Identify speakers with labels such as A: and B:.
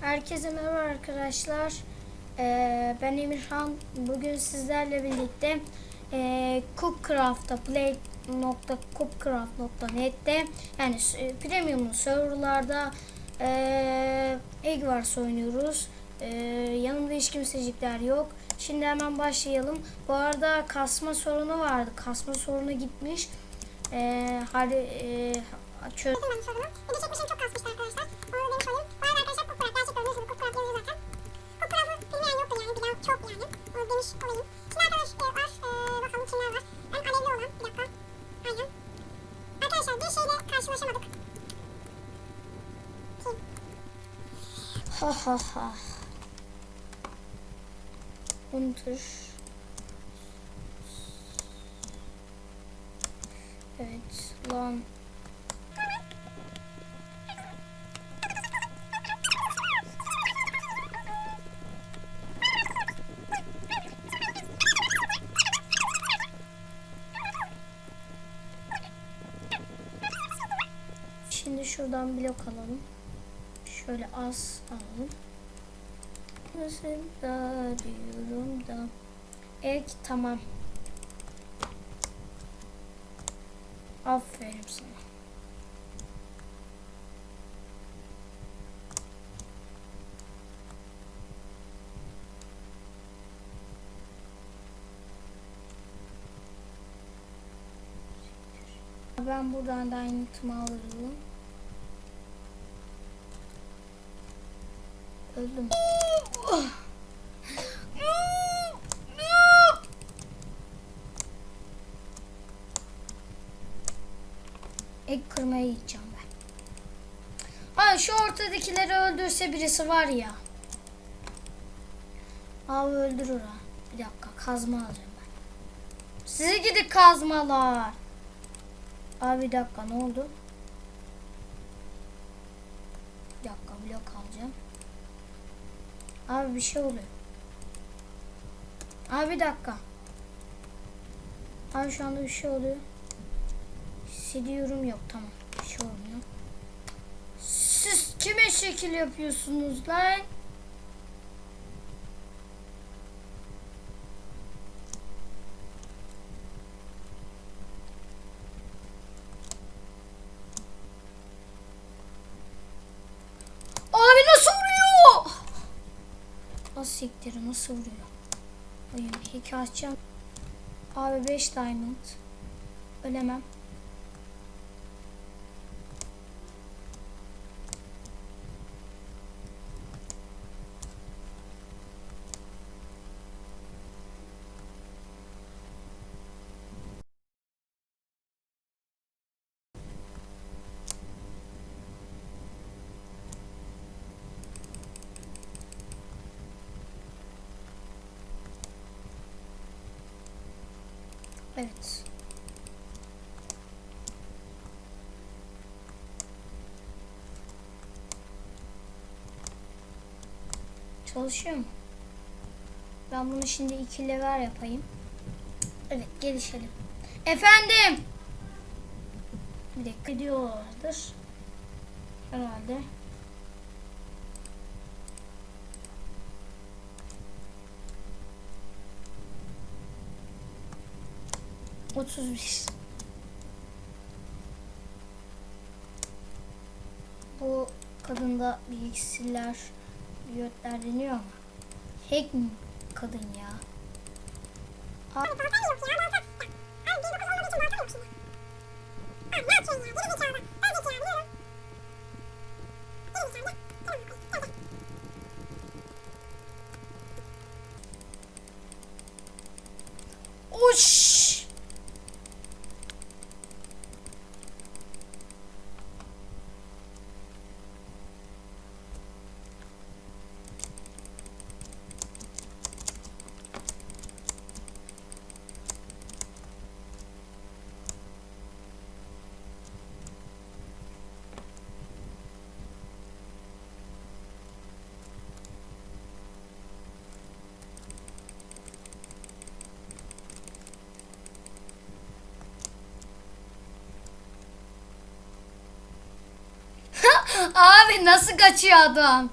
A: Herkese merhaba arkadaşlar. Ee, ben Emirhan. Bugün sizlerle birlikte e, Cookcraft'ta play.cookcraft.net'te yani e, premium serverlarda e, Egg Wars oynuyoruz. E, yanımda hiç kimsecikler yok. Şimdi hemen başlayalım. Bu arada kasma sorunu vardı. Kasma sorunu gitmiş. E, hadi e, çöz
B: sorunu. Çok kasmıştı arkadaşlar.
A: Ha ha ha. Hunter. Evet lan. Şimdi şuradan blok alalım. Şöyle az alalım. Nasıl da diyorum da. Ek tamam. Aferin sana. Ben buradan da Dynamite'ımı alırım. Öldüm. Ek kırmaya gideceğim ben. Ay şu ortadakileri öldürse birisi var ya. Abi öldürür ha. Bir dakika kazma alacağım ben. Size gidin kazmalar. Abi bir dakika ne oldu? Bir dakika blok alacağım. Abi bir şey oluyor. Abi bir dakika. Abi şu anda bir şey oluyor. Siliyorum yok tamam. Bir şey olmuyor. Siz kime şekil yapıyorsunuz lan? Abi nasıl vuruyor? Nasıl siktir nasıl vuruyor? Oyun hikaye açacağım. Abi 5 diamond. Ölemem. Evet. Çalışıyor mu? Ben bunu şimdi iki lever yapayım. Evet gelişelim. Efendim. Bir dakika diyorlardır. Herhalde. Otuz bir. Bu kadında bir iksirler, biyotler deniyor ama. Hack mi kadın ya? Aa,
B: Abi baltan yok ya baltan. Bak. Abi bir dokuz olmadığı için baltan yok şimdi. Abi ne yapıyorsun ya? Geri zekalı. Ben zekalı biliyorum. Geri zekalı. Tamam. Hadi. Hadi.
A: Uş! Abi nasıl kaçıyor adam?